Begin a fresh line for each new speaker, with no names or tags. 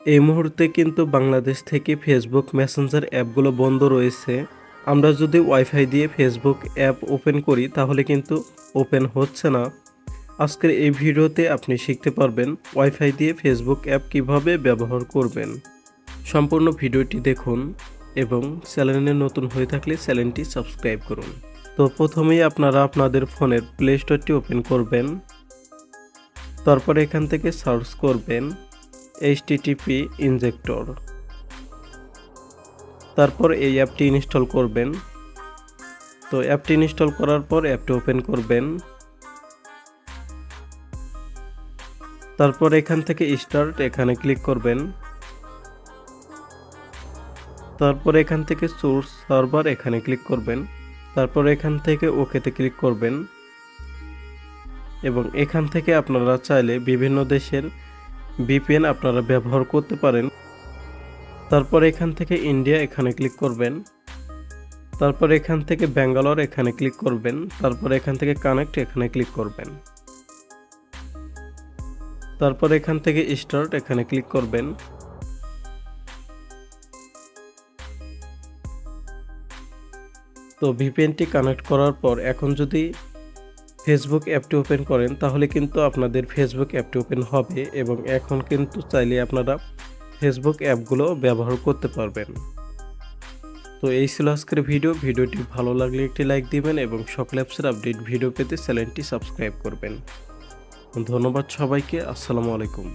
এই মুহূর্তে কিন্তু বাংলাদেশ থেকে ফেসবুক মেসেঞ্জার অ্যাপগুলো বন্ধ রয়েছে। আমরা যদি ওয়াইফাই দিয়ে ফেসবুক অ্যাপ ওপেন করি, তাহলে কিন্তু ওপেন হচ্ছে না। আজকের এই ভিডিওতে আপনি শিখতে পারবেন ওয়াইফাই দিয়ে ফেসবুক অ্যাপ কীভাবে ব্যবহার করবেন। সম্পূর্ণ ভিডিওটি দেখুন এবং চ্যানেলে নতুন হয়ে থাকলে চ্যানেলটি সাবস্ক্রাইব করুন। তো প্রথমেই আপনারা আপনাদের ফোনের প্লে স্টোরটি ওপেন করবেন, তারপর এখান থেকে সার্চ করবেন। এইচটিটিপি ইনজেক্টর তারপর এই অ্যাপটি ইনস্টল করবেন। তো অ্যাপটি ইনস্টল করার পর অ্যাপটি ওপেন করবেন। তারপর এখান থেকে স্টার্ট, এখানে ক্লিক করবেন। তারপর এখান থেকে সোর্স, সার্ভার, এখানে ক্লিক করবেন। তারপর এখান থেকে ওকেতে ক্লিক করবেন। এবং এখান থেকে আপনারা চাইলে বিভিন্ন দেশের ভিপিএন আপনারা ব্যবহার করতে পারেন। তারপর এখান থেকে ইন্ডিয়া এখানে ক্লিক করবেন। তারপর এখান থেকে ব্যাঙ্গালোর এখানে ক্লিক করবেন। তারপর এখান থেকে কানেক্ট এখানে ক্লিক করবেন। তারপর এখান থেকে স্টার্ট এখানে ক্লিক করবেন। তো ভিপিএনটি কানেক্ট করার পর এখন যদি ফেসবুক অ্যাপটি ওপেন করেন, তাহলে কিন্তু আপনাদের ফেসবুক অ্যাপটি ওপেন হবে এবং এখন কিন্তু চাইলে আপনারা ফেসবুক অ্যাপগুলো ব্যবহার করতে পারবেন। তো এই ছিল আজকের ভিডিও। ভিডিওটি ভালো লাগলে একটি লাইক দিবেন এবং সকল অ্যাপসের আপডেট ভিডিও পেতে চ্যানেলটি সাবস্ক্রাইব করবেন। ধন্যবাদ সবাইকে। আসসালামু আলাইকুম।